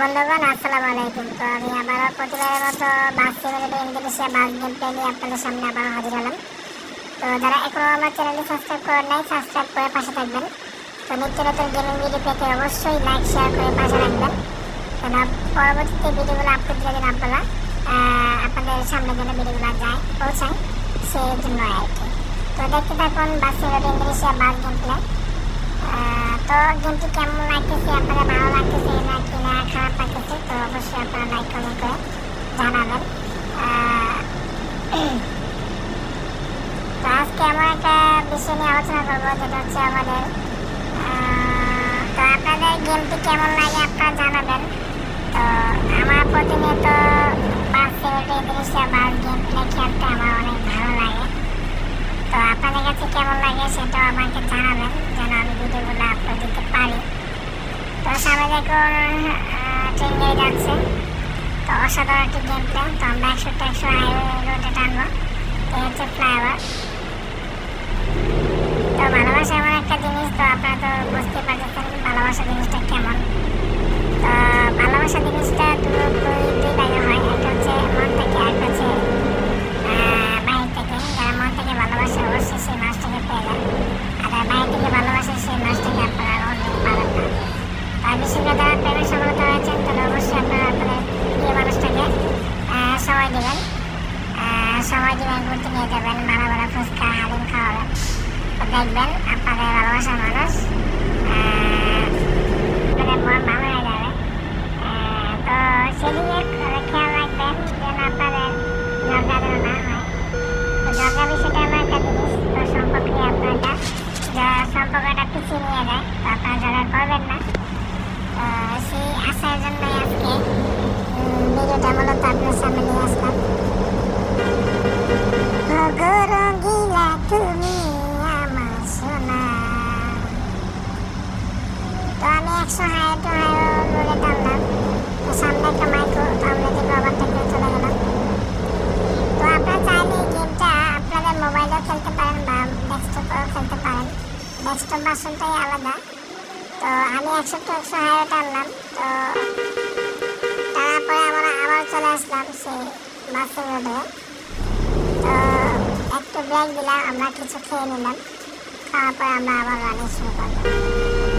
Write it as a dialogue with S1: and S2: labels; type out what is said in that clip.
S1: বন্ধুগণ, আসসালামু আলাইকুম। তো আমি আবারও প্রতিবারের মতো bus simulator Indonesia bus game play নিয়ে আপনাদের সামনে আবারও হাজির হলাম। তো যারা এখনও আমার চ্যানেলটি সাবস্ক্রাইব করেন নাই, সাবস্ক্রাইব করে পাশে থাকবেন। তো নিত্য নতুন গেমিং ভিডিও পেতে অবশ্যই লাইক শেয়ার করে পাশে রাখবেন কেন পরবর্তীতে ভিডিওগুলো আপলোড দিলে যেন আপনারা আপনাদের সামনে যেন ভিডিওগুলো যায়, পৌঁছায়, সেই জন্য আর কি। তো দেখতে থাকুন bus simulator Indonesia bus game play. তো গেমটি কেমন লাগতেছে, আপনাদের ভালো লাগতেছে না কি না খারাপ লাগতেছে, তো অবশ্যই আপনারা লাইক কমেন্ট করে জানাবেন। তো আজকে এমন একটা বিষয় নিয়ে আলোচনা করব, যেটা হচ্ছে আমাদের তো আপনাদের গেমটি কেমন লাগে আপনারা জানাবেন। তো আমার প্রতিনিয়ত পাঁচ সেভেন্টি ইন্দোনেশিয়া বাস গেম আমার অনেক ভালো লাগে। তো আপনাদের কাছে কেমন লাগে সেটাও আমাকে জানাবেন, যেন আমি ভিডিওগুলো দেখুন ট্রেন গাড়ি যাচ্ছে তো অসাধারণ একটি গেম প্ল্যান তো আমরা একশো একশো হাইওয়ে টানবো এই হচ্ছে ফ্লাইওভার তো ভালোবাসা এমন একটা জিনিস তো আপনারা তো বুঝতে পারতেছেন ভালোবাসা জিনিসটা কেমন? তো, ভালোবাসা জিনিসটা দুই তো দেখবেন আপনাদের ভালোবাসার মানুষ আহ, আপনাদের মন ভালো হয়ে যাবে আহ, তো সেদিকে খেয়াল রাখবেন যেন আপনাদের ঝগড়া যেন না হয় তো ঝগড়া বিষয়টা এমন একটা জিনিস তো সম্পর্কে আপনারা যা সম্পর্কটা পিছিয়ে নিয়ে যায় তো আপনারা ঝগড়া করবেন না তো সেই আশার জন্যই আজকে উম, ভিডিওটা মূলত আপনার সামনে নিয়ে আসলাম ওগো রঙিলা তুমি আমার সোনা তো আমি একশো হাই টু হাই রোডে টানলাম তো সামনে একটা মাইক্রো আমরা যে ওভারটেক করে চলে গেলাম তো আপনারা চাইলে এই গেমটা আপনাদের মোবাইলেও খেলতে পারেন বা ডেস্কটপেও খেলতে পারেন ডেস্কটপ ভার্সনটাই আলাদা তো আমি একশো টু একশো হাইওয়ে টানলাম তো তারপরে আমরা আবার চলে আসলাম সেই বাসের রোডে তো একটু ব্রেক দিলাম, আমরা কিছু খেয়ে নিলাম। খাওয়ার পরে আমরা আবার রানিং শুরু করলাম